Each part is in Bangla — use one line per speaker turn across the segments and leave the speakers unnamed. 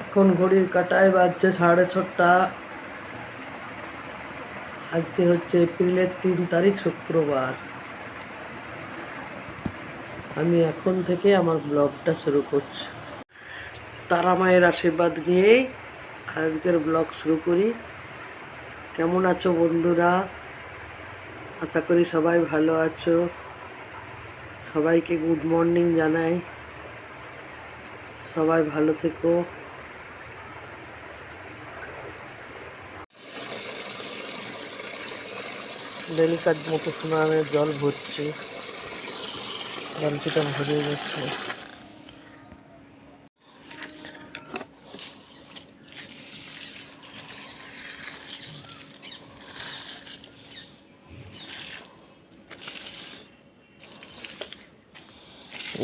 এখন ঘড়ির কাটায় বাজছে সাড়ে ছটা। আজকে হচ্ছে এপ্রিলের তিন তারিখ, শুক্রবার। আমি এখন থেকে আমার ব্লগটা শুরু করছি। তারা মায়ের আশীর্বাদ নিয়েই আজকের ব্লগ শুরু করি। কেমন আছো বন্ধুরা? আশা করি সবাই ভালো আছো। সবাইকে গুড মর্নিং জানাই। সবাই ভালো থেকো। ডেলিকার মতো স্নানের জল ভরছে। বালতিটা ভরে যাচ্ছে।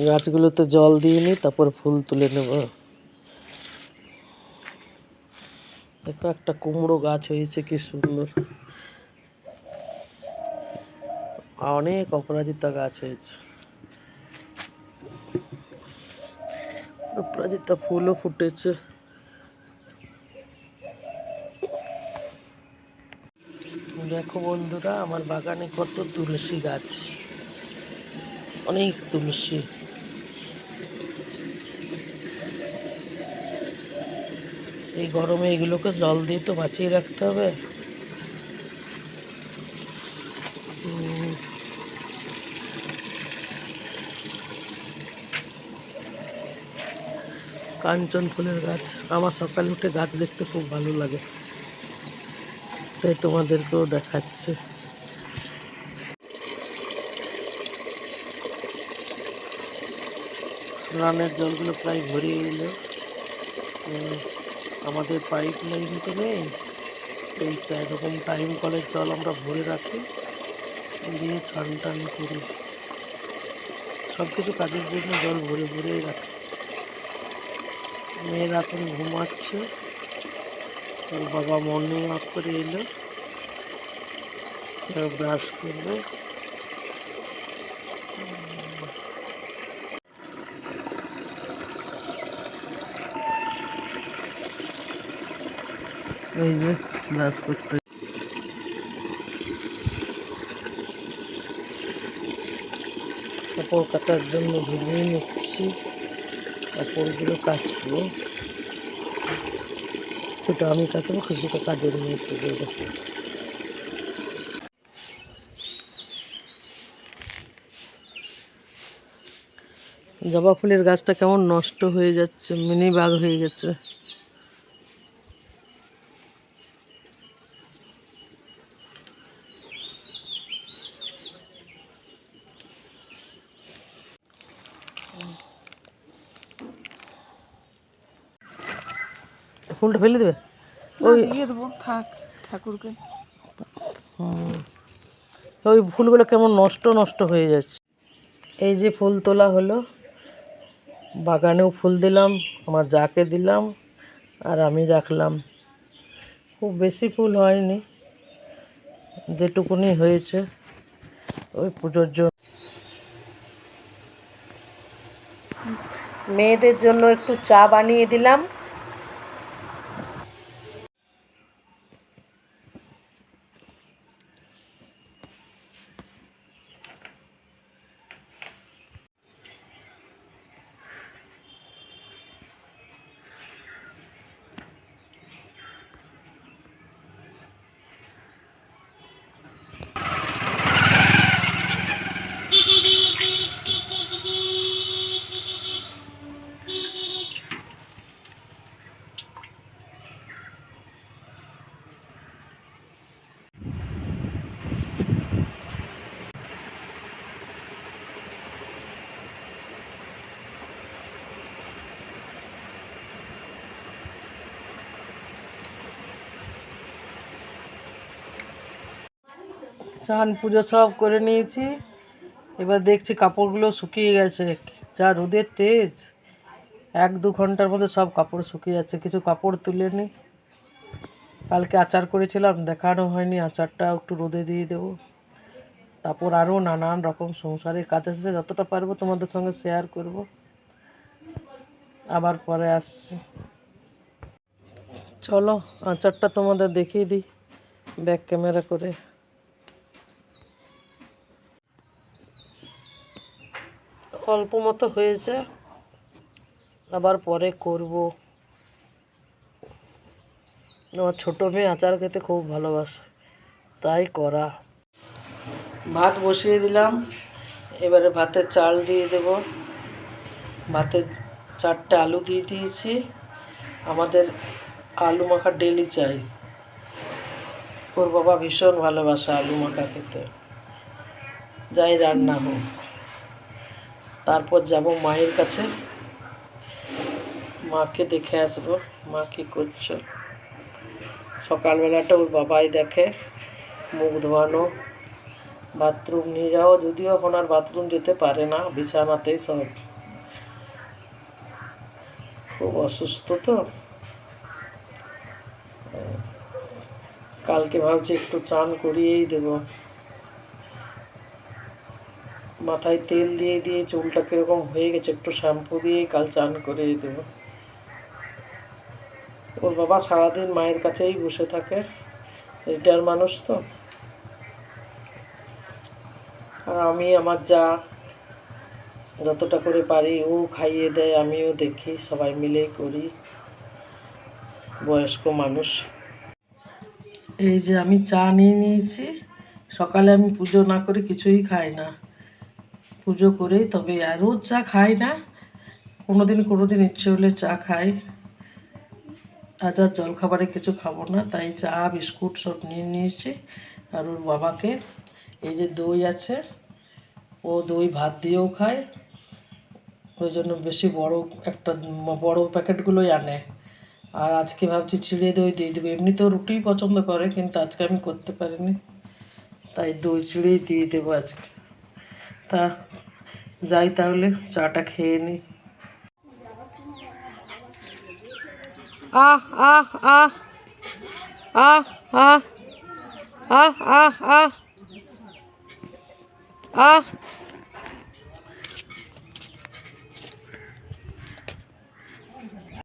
গাছগুলোতে জল দিয়ে নি তারপর ফুল তুলে নেব। দেখো একটা কুমড়ো গাছ হয়েছে, কি সুন্দর। অনেক অপরাজিতা গাছ হয়েছে অপরাজিতা ফুলও ফুটেছে। দেখো বন্ধুরা, আমার বাগানে কত তুলসী গাছ। অনেক তুলসী। এই গরমে এগুলোকে জল দিয়ে তো বাঁচিয়ে রাখতে হবে। কাঞ্চন ফুলের গাছ। আমার সকালে উঠে গাছ দেখতে খুব ভালো লাগে। তাই তোমাদেরকেও দেখাচ্ছে। স্নানের জলগুলো প্রায় ভরিয়ে এলো। আমাদের পাইপ লাইন তো নেই এইটা এরকম টাইম কলের জল আমরা ভরে রাখি। দিয়ে স্নান টান করি সব কিছু কাজের জন্য জল ভরে ভরেই রাখি। মেয়েরা এখন ঘুমাচ্ছে। ওর বাবা মর্নিং ওয়াক করে এলো। ব্রাশ করবে এই যে ব্রাশ করতে। কাপড় কাটার জন্য ভিজিয়ে নিচ্ছি। কাপড়গুলো কাটবো সেটা আমি কাটবো কিছুটা কাজের দেবো জবা ফুলের গাছটা কেমন নষ্ট হয়ে যাচ্ছে, মিনি বাগ হয়ে গেছে। ফুলটা ফেলে দেবে? ওই
দিয়ে দেবো থাক ঠাকুরকে।
ওই ফুলগুলো কেমন নষ্ট নষ্ট হয়ে যাচ্ছে। এই যে ফুল তোলা হলো বাগানেও ফুল দিলাম আমার যাকে দিলাম আর আমি রাখলাম। খুব বেশি ফুল হয়নি যেটুকুনি হয়েছে ওই পুজোর জন্য। মেয়েদের জন্য একটু চা বানিয়ে দিলাম। চান পুজো সব করে নিয়েছি। এবার দেখছি কাপড়গুলো শুকিয়ে গেছে। যা রোদের তেজ। এক দু ঘণ্টার মধ্যে সব কাপড় শুকিয়ে যাচ্ছে। কিছু কাপড় তুলে নি কালকে আচার করেছিলাম, দেখানো হয়নি। আচারটা একটু রোদে দিয়ে দেবো। তারপর আরও নানান রকম সংসারের কাজ আছে যতটা পারব তোমাদের সঙ্গে শেয়ার করব। আবার পরে আসছি। চলো, আচারটা তোমাদের দেখিয়ে দিই। ব্যাক ক্যামেরা করে। অল্প মতো হয়েছে, আবার পরে করব। আমার ছোটো মেয়ে আচার খেতে খুব ভালোবাসে, তাই করা। ভাত বসিয়ে দিলাম, এবারে ভাতের চাল দিয়ে দেব। ভাতে চারটে আলু দিয়ে দিয়েছি, আমাদের আলু মাখা ডেলি চাই। ওর বাবা ভীষণ ভালোবাসে আলু মাখা খেতে। যাই রান্না হোক। তারপর যাব মায়ের কাছে। মাকে দেখে আসব, মা কী করছ। সকালবেলাটা ওর বাবাই দেখে, মুখ ধোয়ানো। বাথরুম নিয়ে যাও, যদিও এখন আর বাথরুম যেতে পারে না, বিছানাতেই সব। খুব অসুস্থ তো। কালকে ভাবছি একটু চান করিয়েই দেব। মাথায় তেল দিয়ে দিয়ে চুলটা কীরকম হয়ে গেছে, একটু শ্যাম্পু দিয়েই কাল চান করে দেবো। ওর বাবা সারাদিন মায়ের কাছেই বসে থাকে রিটায়ার মানুষ তো। আর আমি, আমার যা যতটা করে পারি, ও খাইয়ে দেয়, আমিও দেখি, সবাই মিলেই করি, বয়স্ক মানুষ। এই যে আমি চা নিয়ে নিয়েছি, সকালে আমি পুজো না করে কিছুই খাই না। পুজো করেই, তবে আর রোজ চা খাই না। কোনো দিন কোনো দিন ইচ্ছে হলে চা খাই। আজ আর জলখাবারে কিছু খাব না, তাই চা, বিস্কুট সব নিয়ে নিয়েছি। আর ওর বাবাকে, এই যে দই আছে, ও দই ভাত দিয়েও খায়। ওই জন্য বেশি বড় একটা, বড় প্যাকেটগুলোই আনে। আর আজকে ভাবছি চিড়ে দই দিয়ে দেবো। এমনিতেও রুটিই পছন্দ করে, কিন্তু আজকে আমি করতে পারিনি। তাই দই চিড়েই দিয়ে দেবো আজকে। তা যাই তাহলে চাটা খেয়ে নিই আহ আহ আহ আহ আহ আহ আহ আহ আহ।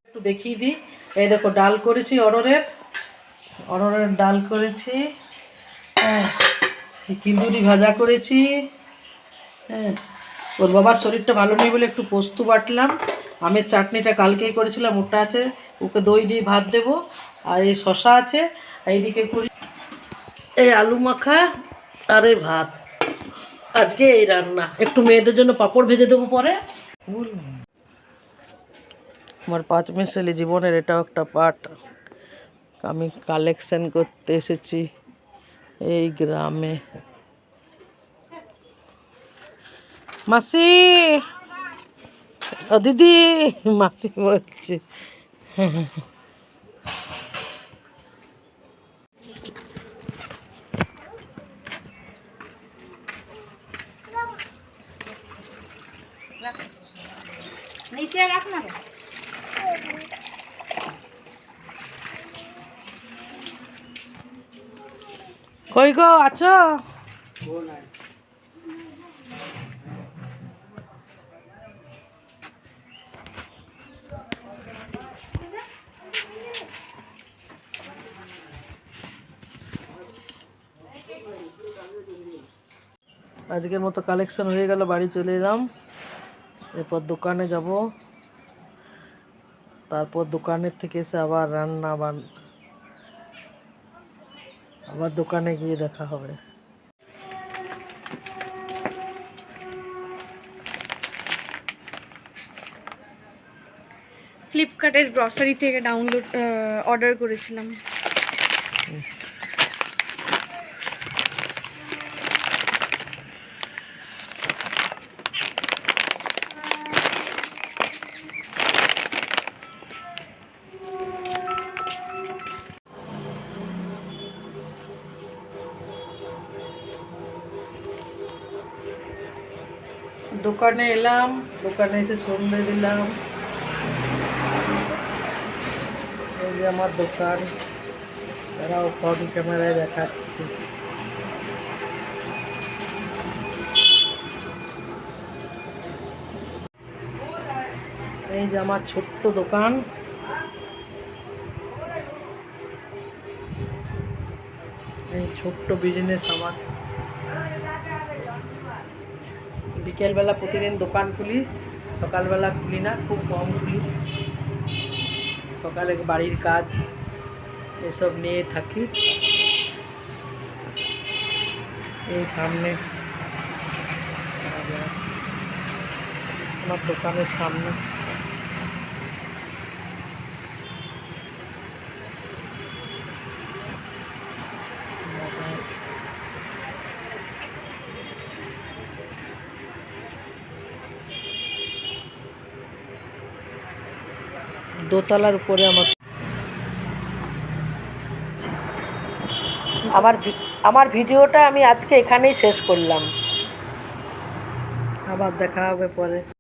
একটু দেখিয়ে দিই। এই দেখো ডাল করেছি অরড়ের অরড়ের ডাল করেছি। হ্যাঁ কিন্দুরি ভাজা করেছি। হ্যাঁ ওর বাবার শরীরটা ভালো নেই বলে একটু পোস্ত বাটলাম। আমের চাটনিটা কালকেই করেছিলাম, ওটা আছে, ওকে দই দিয়ে ভাত দেবো, আর এই শশা আছে, আর এইদিকে করি এই আলু মাখা আর এই ভাত। আজকে এই রান্না, একটু মেয়েদের জন্য পাঁপড় ভেজে দেবো পরে। আমার পাঁচ মিশালি জীবনের এটাও একটা পার্ট। আমি কালেকশন করতে এসেছি এই গ্রামে। মাসি। ও দিদি মাসি বলছে
নিচে রাখ না।
কই গো আছো? আজকের মতো কালেকশন হয়ে গেল বাড়ি চলে এলাম। এরপর দোকানে যাব। তারপর দোকানের থেকে এসে আবার রান্না বান আবার দোকানে গিয়ে দেখা হবে।
ফ্লিপকার্টের গ্রসারি থেকে ডাউনলোড অর্ডার করেছিলাম।
দোকানে এলাম, দোকানে এসে সন্ধে দিলাম। এই যে আমার দোকান তারাও ফোন ক্যামেরায় দেখাচ্ছি। এই যে আমার ছোট্ট দোকান। এই ছোট্ট বিজনেস আমার। বিকেলবেলা প্রতিদিন দোকান খুলি, সকালবেলা খুলি না, খুব কম খুলি। সকালে বাড়ির কাজ এসব নিয়ে থাকি। এই সামনে আমার দোকানের সামনে। দোতলার উপরে আমার আমার আমার ভিডিওটা আমি আজকে এখানেই শেষ করলাম। আবার দেখা হবে পরে।